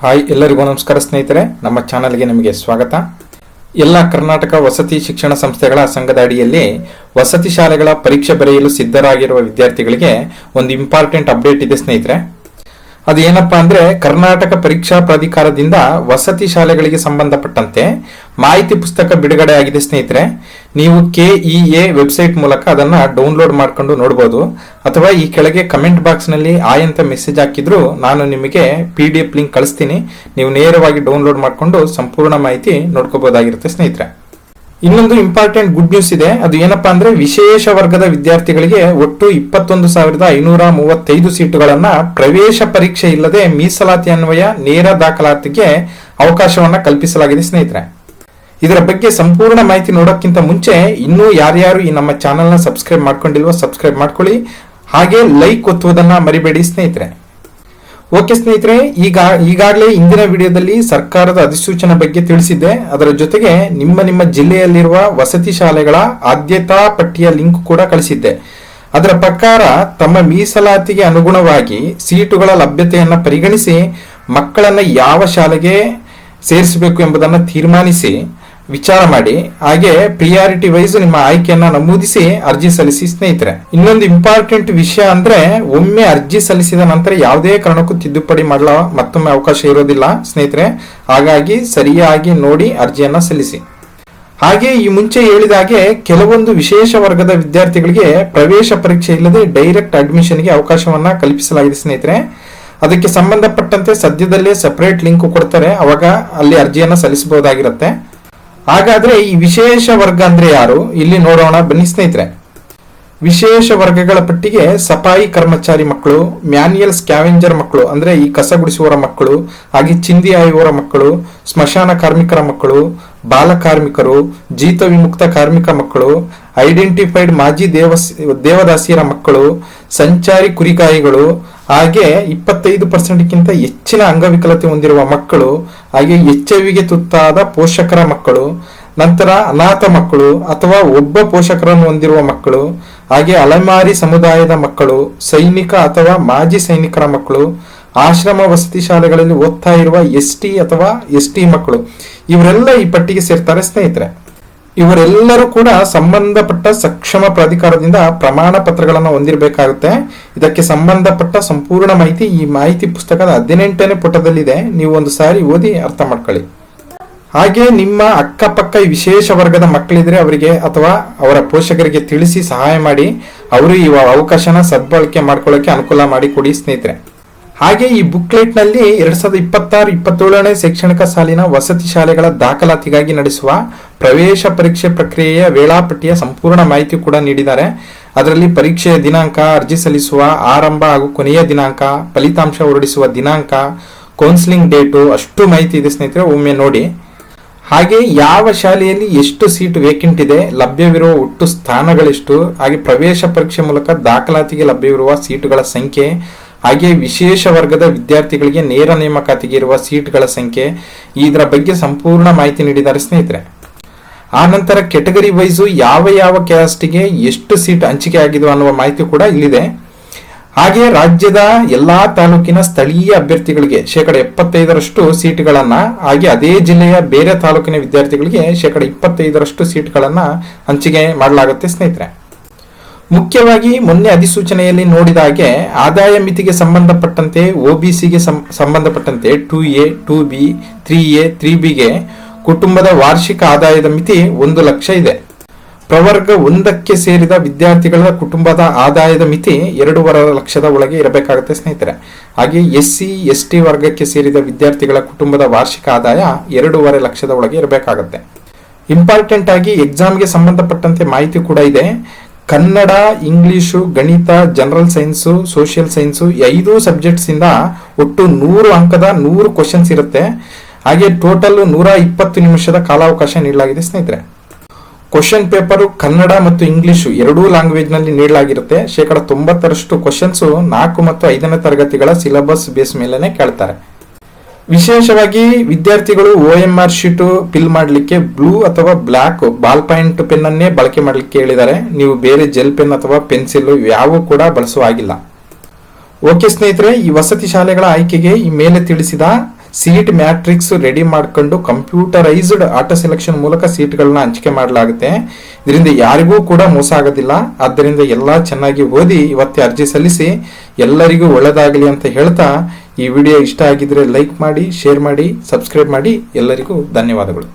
Hi ಎಲ್ಲರಿಗೂ ನಮಸ್ಕಾರ ಸ್ನೇಹಿತರೆ. ನಮ್ಮ ಚಾನಲ್ಗೆ ನಿಮಗೆ ಸ್ವಾಗತ. ಎಲ್ಲ ಕರ್ನಾಟಕ ವಸತಿ ಶಿಕ್ಷಣ ಸಂಸ್ಥೆಗಳ ಸಂಘದ ಅಡಿಯಲ್ಲಿ ವಸತಿ ಶಾಲೆಗಳ ಪರೀಕ್ಷೆ ಬರೆಯಲು ಸಿದ್ಧರಾಗಿರುವ ವಿದ್ಯಾರ್ಥಿಗಳಿಗೆ ಒಂದು ಇಂಪಾರ್ಟೆಂಟ್ ಅಪ್ಡೇಟ್ ಇದೆ ಸ್ನೇಹಿತರೆ. ಅದು ಏನಪ್ಪಾ ಅಂದ್ರೆ ಕರ್ನಾಟಕ ಪರೀಕ್ಷಾ ಪ್ರಾಧಿಕಾರದಿಂದ ವಸತಿ ಶಾಲೆಗಳಿಗೆ ಸಂಬಂಧಪಟ್ಟಂತೆ ಮಾಹಿತಿ ಪುಸ್ತಕ ಬಿಡುಗಡೆ ಆಗಿದೆ ಸ್ನೇಹಿತರೆ. ನೀವು ಕೆಇಎ ವೆಬ್ಸೈಟ್ ಮೂಲಕ ಅದನ್ನ ಡೌನ್ಲೋಡ್ ಮಾಡ್ಕೊಂಡು ನೋಡಬಹುದು ಅಥವಾ ಈ ಕೆಳಗೆ ಕಮೆಂಟ್ ಬಾಕ್ಸ್ನಲ್ಲಿ ಆಯ್ ಅಂತ ಮೆಸೇಜ್ ಹಾಕಿದ್ರು ನಾನು ನಿಮಗೆ ಪಿ ಡಿ ಎಫ್ ಲಿಂಕ್ ಕಳಿಸ್ತೀನಿ. ನೀವು ನೇರವಾಗಿ ಡೌನ್ಲೋಡ್ ಮಾಡಿಕೊಂಡು ಸಂಪೂರ್ಣ ಮಾಹಿತಿ ನೋಡ್ಕೋಬಹುದಾಗಿರುತ್ತೆ ಸ್ನೇಹಿತರೆ. ಇನ್ನೊಂದು ಇಂಪಾರ್ಟೆಂಟ್ ಗುಡ್ ನ್ಯೂಸ್ ಇದೆ. ಅದು ಏನಪ್ಪಾ ಅಂದ್ರೆ ವಿಶೇಷ ವರ್ಗದ ವಿದ್ಯಾರ್ಥಿಗಳಿಗೆ ಒಟ್ಟು ಇಪ್ಪತ್ತೊಂದು ಸಾವಿರದ ಐನೂರ ಮೂವತ್ತೈದು ಸೀಟುಗಳನ್ನ ಪ್ರವೇಶ ಪರೀಕ್ಷೆ ಇಲ್ಲದೆ ಮೀಸಲಾತಿ ಅನ್ವಯ ನೇರ ದಾಖಲಾತಿಗೆ ಅವಕಾಶವನ್ನ ಕಲ್ಪಿಸಲಾಗಿದೆ ಸ್ನೇಹಿತರೆ. ಇದರ ಬಗ್ಗೆ ಸಂಪೂರ್ಣ ಮಾಹಿತಿ ನೋಡೋಕ್ಕಿಂತ ಮುಂಚೆ ಇನ್ನೂ ಯಾರ್ಯಾರು ಈ ನಮ್ಮ ಚಾನೆಲ್ನ ಸಬ್ಸ್ಕ್ರೈಬ್ ಮಾಡ್ಕೊಂಡಿಲ್ವೋ ಸಬ್ಸ್ಕ್ರೈಬ್ ಮಾಡ್ಕೊಳ್ಳಿ. ಹಾಗೆ ಲೈಕ್ ಒತ್ತುವುದನ್ನ ಮರಿಬೇಡಿ ಸ್ನೇಹಿತರೆ. ಓಕೆ ಸ್ನೇಹಿತರೆ, ಈಗ ಈಗಾಗಲೇ ಇಂದಿನ ವಿಡಿಯೋದಲ್ಲಿ ಸರ್ಕಾರದ ಅಧಿಸೂಚನೆ ಬಗ್ಗೆ ತಿಳಿಸಿದ್ದೆ. ಅದರ ಜೊತೆಗೆ ನಿಮ್ಮ ನಿಮ್ಮ ಜಿಲ್ಲೆಯಲ್ಲಿರುವ ವಸತಿ ಶಾಲೆಗಳ ಆದ್ಯತಾ ಪಟ್ಟಿಯ ಲಿಂಕ್ ಕೂಡ ಕಳಿಸಿದ್ದೆ. ಅದರ ಪ್ರಕಾರ ತಮ್ಮ ಮೀಸಲಾತಿಗೆ ಅನುಗುಣವಾಗಿ ಸೀಟುಗಳ ಲಭ್ಯತೆಯನ್ನು ಪರಿಗಣಿಸಿ ಮಕ್ಕಳನ್ನು ಯಾವ ಶಾಲೆಗೆ ಸೇರಿಸಬೇಕು ಎಂಬುದನ್ನು ತೀರ್ಮಾನಿಸಿ ವಿಚಾರ ಮಾಡಿ. ಹಾಗೆ ಪ್ರಿಯಾರಿಟಿ ವೈಸ್ ನಿಮ್ಮ ಆಯ್ಕೆಯನ್ನ ನಮೂದಿಸಿ ಅರ್ಜಿ ಸಲ್ಲಿಸಿ ಸ್ನೇಹಿತರೆ. ಇನ್ನೊಂದು ಇಂಪಾರ್ಟೆಂಟ್ ವಿಷಯ ಅಂದ್ರೆ ಒಮ್ಮೆ ಅರ್ಜಿ ಸಲ್ಲಿಸಿದ ನಂತರ ಯಾವುದೇ ಕಾರಣಕ್ಕೂ ತಿದ್ದುಪಡಿ ಮಾಡಲು ಮತ್ತೊಮ್ಮೆ ಅವಕಾಶ ಇರೋದಿಲ್ಲ ಸ್ನೇಹಿತರೆ. ಹಾಗಾಗಿ ಸರಿಯಾಗಿ ನೋಡಿ ಅರ್ಜಿಯನ್ನ ಸಲ್ಲಿಸಿ. ಹಾಗೆ ಈ ಮುಂಚೆ ಹೇಳಿದ ಹಾಗೆ ಕೆಲವೊಂದು ವಿಶೇಷ ವರ್ಗದ ವಿದ್ಯಾರ್ಥಿಗಳಿಗೆ ಪ್ರವೇಶ ಪರೀಕ್ಷೆ ಇಲ್ಲದೆ ಡೈರೆಕ್ಟ್ ಅಡ್ಮಿಷನ್ಗೆ ಅವಕಾಶವನ್ನ ಕಲ್ಪಿಸಲಾಗಿದೆ ಸ್ನೇಹಿತರೆ. ಅದಕ್ಕೆ ಸಂಬಂಧಪಟ್ಟಂತೆ ಸದ್ಯದಲ್ಲೇ ಸಪರೇಟ್ ಲಿಂಕ್ ಕೊಡ್ತಾರೆ. ಅವಾಗ ಅಲ್ಲಿ ಅರ್ಜಿಯನ್ನ ಸಲ್ಲಿಸಬಹುದಾಗಿರುತ್ತೆ. ಹಾಗಾದ್ರೆ ಈ ವಿಶೇಷ ವರ್ಗ ಅಂದ್ರೆ ಯಾರು? ಇಲ್ಲಿ ನೋಡೋಣ, ಬನ್ನಿ ಸ್ನೇಹಿತರೆ. ವಿಶೇಷ ವರ್ಗಗಳ ಪಟ್ಟಿಗೆ ಸಫಾಯಿ ಕರ್ಮಚಾರಿ ಮಕ್ಕಳು, ಮ್ಯಾನ್ಯಲ್ ಸ್ಕ್ಯಾವೆಂಜರ್ ಮಕ್ಕಳು, ಅಂದ್ರೆ ಈ ಕಸ ಗುಡಿಸುವವರ ಮಕ್ಕಳು, ಹಾಗೆ ಚಿಂದಿ ಆಯುವವರ ಮಕ್ಕಳು, ಸ್ಮಶಾನ ಕಾರ್ಮಿಕರ ಮಕ್ಕಳು, ಬಾಲ ಕಾರ್ಮಿಕರು, ಜೀತ ವಿಮುಕ್ತ ಕಾರ್ಮಿಕ ಮಕ್ಕಳು, ಐಡೆಂಟಿಫೈಡ್ ಮಾಜಿ ದೇವಸ್, ದೇವದಾಸಿಯರ ಮಕ್ಕಳು, ಸಂಚಾರಿ ಕುರಿಕಾಯಿಗಳು ಹಾಗೆ ಇಪ್ಪತ್ತೈದು ಪರ್ಸೆಂಟ್ಗಿಂತ ಹೆಚ್ಚಿನ ಅಂಗವಿಕಲತೆ ಹೊಂದಿರುವ ಮಕ್ಕಳು, ಹಾಗೆ ಎಚ್ಐವಿಗೆ ತುತ್ತಾದ ಪೋಷಕರ ಮಕ್ಕಳು, ನಂತರ ಅನಾಥ ಮಕ್ಕಳು ಅಥವಾ ಒಬ್ಬ ಪೋಷಕರನ್ನು ಹೊಂದಿರುವ ಮಕ್ಕಳು, ಹಾಗೆ ಅಲೆಮಾರಿ ಸಮುದಾಯದ ಮಕ್ಕಳು, ಸೈನಿಕ ಅಥವಾ ಮಾಜಿ ಸೈನಿಕರ ಮಕ್ಕಳು, ಆಶ್ರಮ ವಸತಿ ಶಾಲೆಗಳಲ್ಲಿ ಓದ್ತಾ ಇರುವ ಎಸ್ ಟಿ ಅಥವಾ ಎಸ್ ಟಿ ಮಕ್ಕಳು, ಇವರೆಲ್ಲ ಈ ಪಟ್ಟಿಗೆ ಸೇರ್ತಾರೆ ಸ್ನೇಹಿತರೆ. ಇವರೆಲ್ಲರೂ ಕೂಡ ಸಂಬಂಧಪಟ್ಟ ಸಕ್ಷಮ ಪ್ರಾಧಿಕಾರದಿಂದ ಪ್ರಮಾಣ ಪತ್ರಗಳನ್ನು ಹೊಂದಿರಬೇಕಾಗುತ್ತೆ. ಇದಕ್ಕೆ ಸಂಬಂಧಪಟ್ಟ ಸಂಪೂರ್ಣ ಮಾಹಿತಿ ಈ ಮಾಹಿತಿ ಪುಸ್ತಕದ ಹದಿನೆಂಟನೇ ಪುಟದಲ್ಲಿದೆ. ನೀವು ಒಂದು ಸಾರಿ ಓದಿ ಅರ್ಥ ಮಾಡ್ಕೊಳ್ಳಿ. ಹಾಗೆ ನಿಮ್ಮ ಅಕ್ಕಪಕ್ಕ ವಿಶೇಷ ವರ್ಗದ ಮಕ್ಕಳಿದ್ರೆ ಅವರಿಗೆ ಅಥವಾ ಅವರ ಪೋಷಕರಿಗೆ ತಿಳಿಸಿ ಸಹಾಯ ಮಾಡಿ. ಅವರು ಈ ಅವಕಾಶನ ಸದ್ಬಳಕೆ ಮಾಡ್ಕೊಳ್ಳೋಕೆ ಅನುಕೂಲ ಮಾಡಿ ಕೊಡಿ ಸ್ನೇಹಿತರೆ. ಹಾಗೆ ಈ ಬುಕ್ಲೆಟ್ನಲ್ಲಿ ಎರಡ್ ಸಾವಿರದ ಇಪ್ಪತ್ತಾರು, ಇಪ್ಪತ್ತೇಳನೇ ಶೈಕ್ಷಣಿಕ ಸಾಲಿನ ವಸತಿ ಶಾಲೆಗಳ ದಾಖಲಾತಿಗಾಗಿ ನಡೆಸುವ ಪ್ರವೇಶ ಪರೀಕ್ಷೆ ಪ್ರಕ್ರಿಯೆಯ ವೇಳಾಪಟ್ಟಿಯ ಸಂಪೂರ್ಣ ಮಾಹಿತಿ ಕೂಡ ನೀಡಿದ್ದಾರೆ. ಅದರಲ್ಲಿ ಪರೀಕ್ಷೆಯ ದಿನಾಂಕ, ಅರ್ಜಿ ಸಲ್ಲಿಸುವ ಆರಂಭ ಹಾಗೂ ಕೊನೆಯ ದಿನಾಂಕ, ಫಲಿತಾಂಶ ಹೊರಡಿಸುವ ದಿನಾಂಕ ಕೌನ್ಸಿಲಿಂಗ್ ಡೇಟು ಅಷ್ಟು ಮಾಹಿತಿ ಇದೆ ಸ್ನೇಹಿತರೆ, ಒಮ್ಮೆ ನೋಡಿ. ಹಾಗೆ ಯಾವ ಶಾಲೆಯಲ್ಲಿ ಎಷ್ಟು ಸೀಟ್ ವೇಕೆಂಟ್ ಇದೆ, ಲಭ್ಯವಿರುವ ಒಟ್ಟು ಸ್ಥಾನಗಳೆಷ್ಟು, ಹಾಗೆ ಪ್ರವೇಶ ಪರೀಕ್ಷೆ ಮೂಲಕ ದಾಖಲಾತಿಗೆ ಲಭ್ಯವಿರುವ ಸೀಟುಗಳ ಸಂಖ್ಯೆ ಹಾಗೆ ವಿಶೇಷ ವರ್ಗದ ವಿದ್ಯಾರ್ಥಿಗಳಿಗೆ ನೇರ ನೇಮಕಾತಿಗೆ ಇರುವ ಸೀಟ್ಗಳ ಸಂಖ್ಯೆ ಇದರ ಬಗ್ಗೆ ಸಂಪೂರ್ಣ ಮಾಹಿತಿ ನೀಡಿದ್ದಾರೆ ಸ್ನೇಹಿತರೆ. ಆ ನಂತರ ಕೆಟಗರಿ ವೈಸು ಯಾವ ಯಾವ ಕ್ಯಾಸ್ಟ್ಗೆ ಎಷ್ಟು ಸೀಟ್ ಹಂಚಿಕೆ ಆಗಿದೆ ಅನ್ನುವ ಮಾಹಿತಿ ಕೂಡ ಇಲ್ಲಿದೆ. ಹಾಗೆ ರಾಜ್ಯದ ಎಲ್ಲಾ ತಾಲೂಕಿನ ಸ್ಥಳೀಯ ಅಭ್ಯರ್ಥಿಗಳಿಗೆ ಶೇಕಡ ಎಪ್ಪತ್ತೈದರಷ್ಟು ಸೀಟ್ಗಳನ್ನ, ಹಾಗೆ ಅದೇ ಜಿಲ್ಲೆಯ ಬೇರೆ ತಾಲೂಕಿನ ವಿದ್ಯಾರ್ಥಿಗಳಿಗೆ ಶೇಕಡ ಇಪ್ಪತ್ತೈದರಷ್ಟು ಸೀಟ್ಗಳನ್ನ ಹಂಚಿಕೆ ಮಾಡಲಾಗುತ್ತೆ ಸ್ನೇಹಿತರೆ. ಮುಖ್ಯವಾಗಿ ಮೊನ್ನೆ ಅಧಿಸೂಚನೆಯಲ್ಲಿ ನೋಡಿದ ಹಾಗೆ ಆದಾಯ ಮಿತಿಗೆ ಸಂಬಂಧಪಟ್ಟಂತೆ ಒಬಿಸಿಗೆ ಸಂಬಂಧಪಟ್ಟಂತೆ two A, two B, three A, three ಬಿಗೆ ಕುಟುಂಬದ ವಾರ್ಷಿಕ ಆದಾಯದ ಮಿತಿ ಒಂದು ಲಕ್ಷ ಇದೆ. ಪ್ರವರ್ಗ ಒಂದಕ್ಕೆ ಸೇರಿದ ವಿದ್ಯಾರ್ಥಿಗಳ ಕುಟುಂಬದ ಆದಾಯದ ಮಿತಿ ಎರಡೂವರೆ ಲಕ್ಷದ ಒಳಗೆ ಇರಬೇಕಾಗುತ್ತೆ ಸ್ನೇಹಿತರೆ. ಹಾಗೆ ಎಸ್ ಸಿ, ಎಸ್ ಟಿ ವರ್ಗಕ್ಕೆ ಸೇರಿದ ವಿದ್ಯಾರ್ಥಿಗಳ ಕುಟುಂಬದ ವಾರ್ಷಿಕ ಆದಾಯ ಎರಡೂವರೆ ಲಕ್ಷದ ಒಳಗೆ ಇರಬೇಕಾಗುತ್ತೆ. ಇಂಪಾರ್ಟೆಂಟ್ ಆಗಿ ಎಕ್ಸಾಮ್ಗೆ ಸಂಬಂಧಪಟ್ಟಂತೆ ಮಾಹಿತಿ ಕೂಡ ಇದೆ. ಕನ್ನಡ ಇಂಗ್ಲಿಷು ಗಣಿತ ಜನರಲ್ ಸೈನ್ಸು ಸೋಷಿಯಲ್ ಸೈನ್ಸು ಐದು ಸಬ್ಜೆಕ್ಟ್ಸಿಂದ ಒಟ್ಟು ನೂರು ಅಂಕದ ನೂರು ಕ್ವಶನ್ಸ್ ಇರುತ್ತೆ. ಹಾಗೆ ಟೋಟಲ್ ನೂರ ಇಪ್ಪತ್ತು ನಿಮಿಷದ ಕಾಲಾವಕಾಶ ನೀಡಲಾಗಿದೆ ಸ್ನೇಹಿತರೆ. ಕ್ವಶನ್ ಪೇಪರ್ ಕನ್ನಡ ಮತ್ತು ಇಂಗ್ಲಿಷು ಎರಡೂ ಲ್ಯಾಂಗ್ವೇಜ್ನಲ್ಲಿ ನೀಡಲಾಗಿರುತ್ತೆ. ಶೇಕಡ ತೊಂಬತ್ತರಷ್ಟು ಕ್ವಶನ್ಸ್ ನಾಲ್ಕು ಮತ್ತು ಐದನೇ ತರಗತಿಗಳ ಸಿಲೆಬಸ್ ಬೇಸ್ ಮೇಲೇ ಕೇಳ್ತಾರೆ. ವಿಶೇಷವಾಗಿ ವಿದ್ಯಾರ್ಥಿಗಳು O M R sheet fill ಮಾಡಲಿಕ್ಕೆ ಬ್ಲೂ ಅಥವಾ ಬ್ಲ್ಯಾಕ್ ಬಾಲ್ ಪಾಯಿಂಟ್ ಪೆನ್ನನ್ನೇ ಬಳಕೆ ಮಾಡಲಿಕ್ಕೆ ಹೇಳಿದ್ದಾರೆ. ನೀವು ಬೇರೆ ಜೆಲ್ ಪೆನ್ ಅಥವಾ ಪೆನ್ಸಿಲ್ ಯಾವ ಕೂಡ ಬಳಸುವ ಆಗಿಲ್ಲ ಓಕೆ ಸ್ನೇಹಿತರೆ, ಈ ವಸತಿ ಶಾಲೆಗಳ ಆಯ್ಕೆಗೆ ಈ ಮೇಲೆ ತಿಳಿಸಿದ ಸೀಟ್ ಮ್ಯಾಟ್ರಿಕ್ಸ್ ರೆಡಿ ಮಾಡ್ಕೊಂಡು ಕಂಪ್ಯೂಟರೈಸ್ಡ್ ಆಟೋ ಸೆಲೆಕ್ಷನ್ ಮೂಲಕ ಸೀಟ್ಗಳನ್ನ ಹಂಚಿಕೆ ಮಾಡಲಾಗುತ್ತೆ. ಇದರಿಂದ ಯಾರಿಗೂ ಕೂಡ ಮೋಸ ಆಗೋದಿಲ್ಲ. ಆದ್ದರಿಂದ ಎಲ್ಲ ಚೆನ್ನಾಗಿ ಓದಿ, ಇವತ್ತೇ ಅರ್ಜಿ ಸಲ್ಲಿಸಿ, ಎಲ್ಲರಿಗೂ ಒಳ್ಳೆಯದಾಗಲಿ ಅಂತ ಹೇಳ್ತಾ ಈ ವಿಡಿಯೋ ಇಷ್ಟ ಆಗಿದ್ರೆ ಲೈಕ್ ಮಾಡಿ ಶೇರ್ ಮಾಡಿ ಸಬ್ಸ್ಕ್ರೈಬ್ ಮಾಡಿ. ಎಲ್ಲರಿಗೂ ಧನ್ಯವಾದಗಳು.